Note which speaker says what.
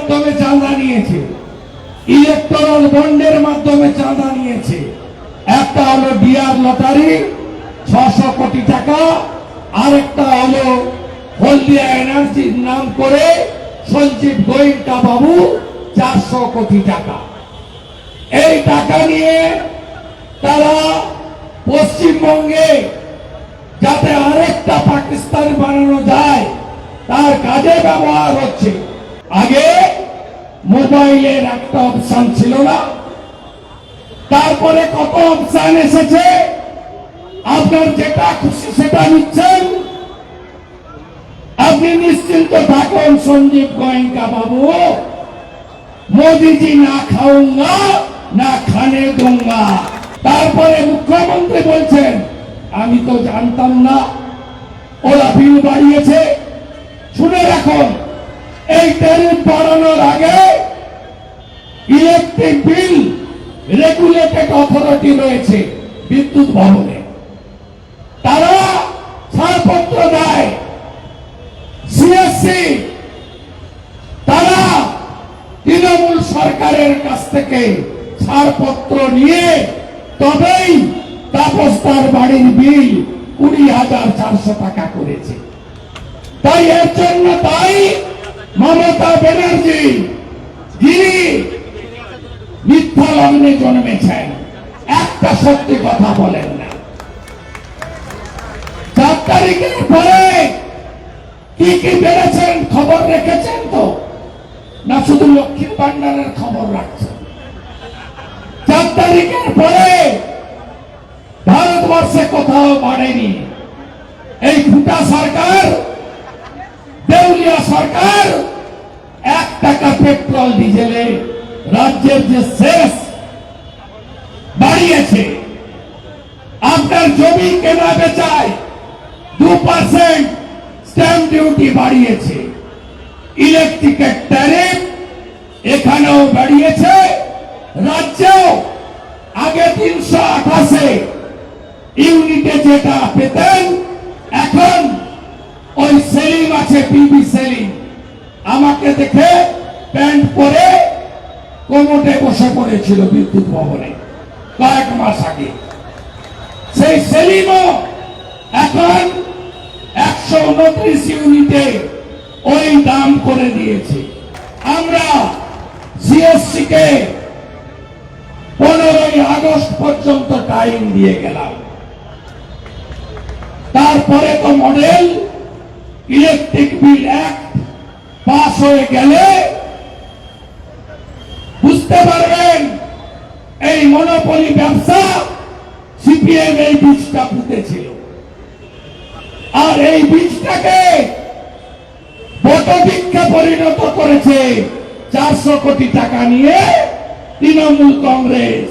Speaker 1: মাধ্যমে চাঁদা নিয়েছে। ইলেকট্রাল বন্ডের মাধ্যমে চাঁদা নিয়েছে। একটা হলো ডিআর লটারি, ছশো কোটি টাকা, আরেকটা হলো হলদিয়া এনার্জির নাম করে সঞ্জীব গোয়েঙ্কা বাবু চারশো কোটি টাকা। এই টাকা নিয়ে তারা পশ্চিমবঙ্গে যাতে আরেকটা পাকিস্তান বানানো যায়, তার কাজে ব্যবহার হচ্ছে। আগে মোবাইলের একটা অপশান ছিল না। তারপরে কত অপশান এসেছে? আপনার যেটা খুশি সেটা নিচ্ছেন। আপনি নিশ্চিন্ত থাকুন, সঞ্জীব গোয়েঙ্কা বাবু। মোদীজি না খাউঙ্গা না খানে গঙ্গা তারপরে মুখ্যমন্ত্রী বলছেন, আমি তো জানতাম না। ওরা বিল বাড়িয়েছে। শুনে রাখুন, এই ট্যারিফ বাড়ানোর আগে ইলেকট্রিক বিল রেগুলেটেড অথরিটি রয়েছে বিদ্যুৎ ভবনে। তারা ছাড়পত্র দেয়। সিএসসি, তারা তৃণমূল সরকারের কাছ থেকে ছাড়পত্র নিয়ে তবেই তাপস্তার বাড়ির বিল কুড়ি হাজার চারশো টাকা করেছে। তাই এর জন্য তাই মমতা ব্যানার্জি, যিনি মিথ্যা লগ্নে জন্মেছেন একটা সত্যি কথা বলেন না। চার তারিখের পরে কি কি বেড়েছেন, খবর রেখেছেন তো? না শুধু লক্ষ্মীর ভান্ডারের খবর রাখছেন? চার তারিখের পরে ভারতবর্ষে কোথাও বাড়েনি। এই ফুটা সরকার, দেউলিয়া সরকার, এক টাকা পেট্রোল, ডিজেলে রাজ্যের যে শেষ বাড়িয়েছে, আপনার জমি কেনা বেচায় দু পার্সেন্ট স্ট্যাম্প ডিউটি বাড়িয়েছে। ইলেকট্রিকের ট্যারিফ এখানেও বাড়িয়েছে, রাজ্যেও আগে তিনশো আঠাশে ইউনিটে যেটা পেতেন, এখন ওই সেলিম আছে, পিবি সেলিম। আমাকে দেখে প্যান্ট পরে কোমটে বসে পড়েছিল বিদ্যুৎ ভবনে কয়েক মাস আগে। সেই সেলিমও এখন একশো উনত্রিশ ইউনিটে ওই দাম করে দিয়েছে। আমরা সিএসসি কে পনেরোই আগস্ট পর্যন্ত টাইম দিয়ে গেলাম। তারপরে তো model, electric bill act pass হয়ে গেলে বুঝতে পারবেন, এই মনোপলি ব্যবসা সিপিএম এই বীজটা পুঁতেছিল। আর এই বীজটাকে বটবৃক্ষে পরিণত করেছে চারশো কোটি টাকা নিয়ে তৃণমূল কংগ্রেস।